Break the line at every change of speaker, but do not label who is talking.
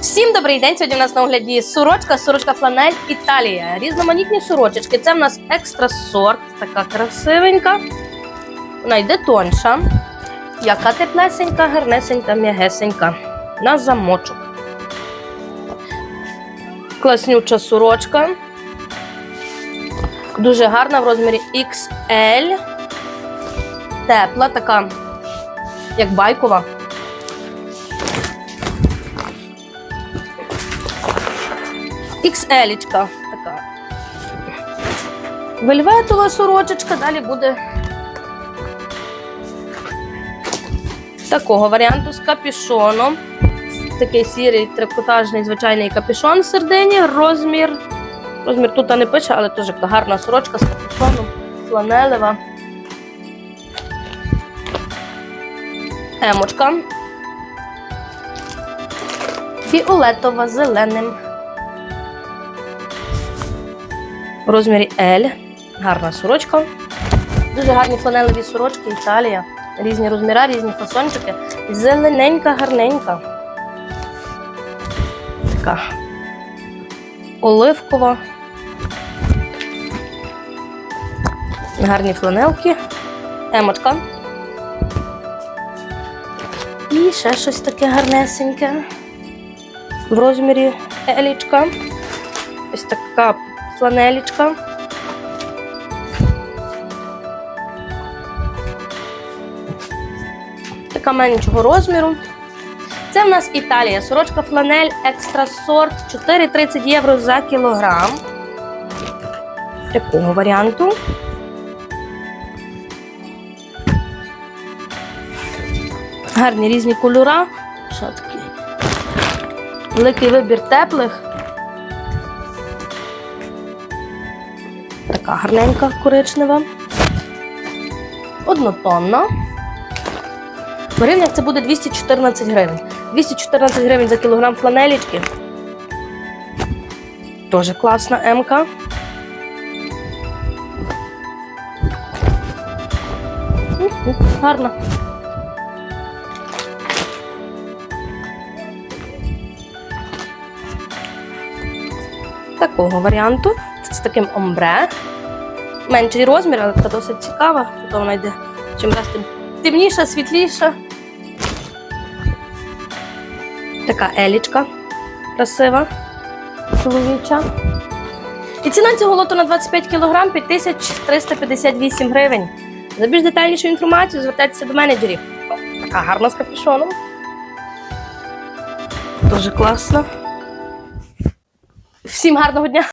Всім добрий день! Сьогодні у нас на огляді сорочка, сорочка фланель Італія. Різноманітні сорочечки. Це в нас екстра сорт, така красивенька. Вона йде тонша. Яка теплесенька, гарнесенька, м'ягесенька. На замочок. Класнюча сорочка. Дуже гарна в розмірі XL. Тепла, така, як байкова. XL така. Вельветова сорочечка, далі буде такого варіанту з капюшоном. Такий сірий трикотажний звичайний капюшон в середині. Розмір. Розмір тут не пише, але теж гарна сорочка з капюшоном, фланелева. Емочка. Фіолетова зеленим. В розмірі L. Гарна сорочка. Дуже гарні фланелеві сорочки, Італія. Різні розміри, різні фасончики. Зелененька, гарненька. Така оливкова. Гарні фланелки. Емочка. І ще щось таке гарнесеньке. В розмірі елічка. Ось така фланелічка. Така меншого розміру. Це в нас Італія. Сорочка фланель екстра сорт 4,30 євро за кілограм. Такого варіанту. Гарні різні кольора. Великий вибір теплих. Така гарненька коричнева. Однотонна. В гривнях це буде 214 гривень. 214 гривень за кілограм фланелічки. Дуже класна М-ка. Гарна. Такого варіанту. З таким омбре. Менший розмір, але така досить цікава. Тут вона йде чим раз тим темніша, світліша. Така елічка красива, чоловіча. І ціна цього лоту на 25 кг 5358 гривень. За більш детальнішу інформацію звертайтеся до менеджерів. Така гарна з капюшоном. Дуже класна. Всім гарного дня!